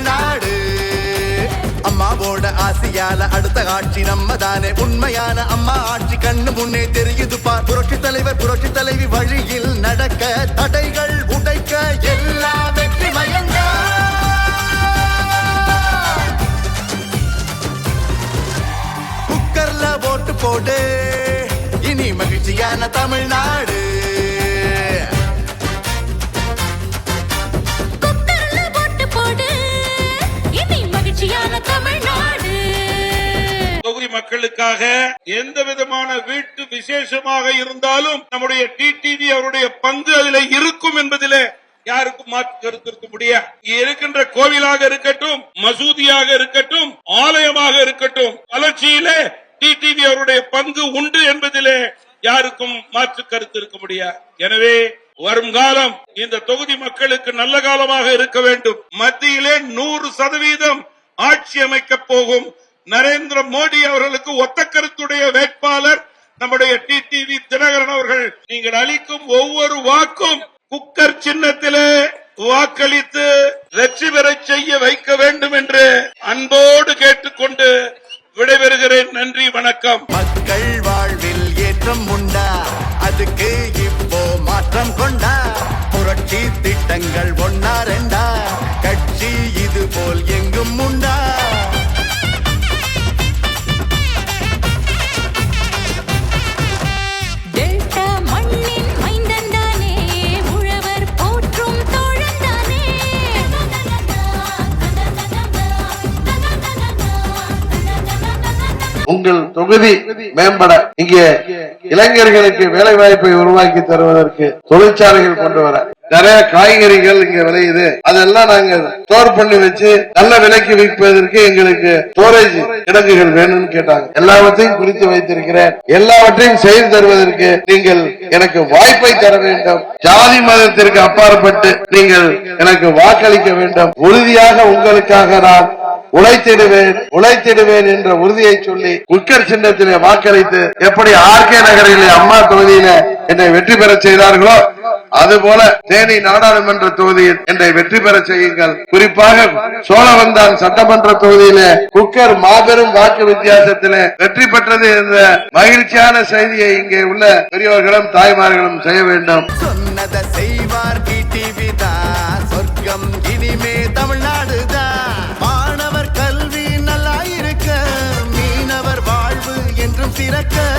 தமிழ்நாடு. அம்மாவோட ஆசையால அடுத்த ஆட்சி நம்ம தானே உண்மையான அம்மா ஆட்சி கண்ணு முன்னே தெரியுது பார். புரட்சி தலைவர் புரட்சி தலைவி வழியில் நடக்க தடைகள் உடைக்க எல்லா வெற்றி மயங்க. குக்கர்ல போட்டு இனி மகிழ்ச்சியான தமிழ்நாடு. மக்களுக்காக எந்த விதமான வீட்டு விசேஷமாக இருந்தாலும் நம்முடைய டிடிவி அவருடைய பங்கு அதில் இருக்கும் என்பதிலே யாருக்கும் மாற்று கருத்து இருக்க முடியாது. இருக்கின்ற கோவிலாக இருக்கட்டும் மசூதியாக இருக்கட்டும் ஆலயமாக இருக்கட்டும் வளர்ச்சியிலே டிடிவி அவருடைய பங்கு உண்டு என்பதிலே யாருக்கும் மாற்று கருத்து இருக்க முடியாது. எனவே வரும் காலம் இந்த தொகுதி மக்களுக்கு நல்ல காலமாக இருக்க வேண்டும். மத்தியிலே நூறு சதவீதம் ஆட்சி அமைக்க போகும் நரேந்திர மோடி அவர்களுக்கு ஒத்த கருத்துடைய வேட்பாளர் நம்முடைய டிடிவி தினகரன் அவர்கள். நீங்கள் அளிக்கும் ஒவ்வொரு வாக்கும் குக்கர் சின்னத்திலே வாக்களித்து வெற்றி பெறச் செய்ய வைக்க வேண்டும் என்று அன்போடு கேட்டுக்கொண்டு விடைபெறுகிறேன். நன்றி வணக்கம். மக்கள் வாழ்வில் ஏற்றம் உண்டா? அதுக்கு இப்போ மாற்றம் கொண்டா? புரட்சி திட்டங்கள் ஒன்னா ரெண்டா? கட்சி இது போல் எங்கும் உண்டா? உங்கள் தொகுதி மேம்பட இங்கே இளைஞர்களுக்கு வேலை வாய்ப்பை உருவாக்கி தருவதற்கு தொழிற்சாலைகள் கொண்டு வர. நிறைய காய்கறிகள் இங்க விளையுது. அதெல்லாம் நாங்க ஸ்டோர் பண்ணி வச்சு நல்ல விலைக்கு விற்பதற்கு எங்களுக்கு ஸ்டோரேஜ் கிடங்குகள் வேணும்னு கேட்டாங்க. எல்லாவற்றையும் குறித்து வைத்திருக்கிறேன். எல்லாவற்றையும் செய்து தருவதற்கு நீங்கள் எனக்கு வாய்ப்பை தர வேண்டும். ஜாதி மதத்திற்கு அப்பாற்பட்டு நீங்கள் எனக்கு வாக்களிக்க வேண்டும். உறுதியாக உங்களுக்காக நான் உழைத்திடுவேன் உழைத்திடுவேன் என்ற உறுதியை சொல்லி குக்கர் சின்னத்திலே வாக்களித்து எப்படி ஆர்கே நகரிலே அம்மா தொகுதியில என்னை வெற்றி பெற செய்தார்களோ அதுபோல தேனி நாடாளுமன்ற தொகுதியில் என்னை வெற்றி பெற செய்யுங்கள். குறிப்பாக சோழவந்தான் சட்டமன்ற தொகுதியிலே குக்கர் மாபெரும் வாக்கு வித்தியாசத்திலே வெற்றி பெற்றது என்ற மகிழ்ச்சியான செய்தியை இங்கே உள்ள பெரியோர்களும் தாய்மார்களும் செய்ய வேண்டும். சொன்னதை செய்வார் சொர்க்கம் இனிமே தமிழ்நாடு என்றும்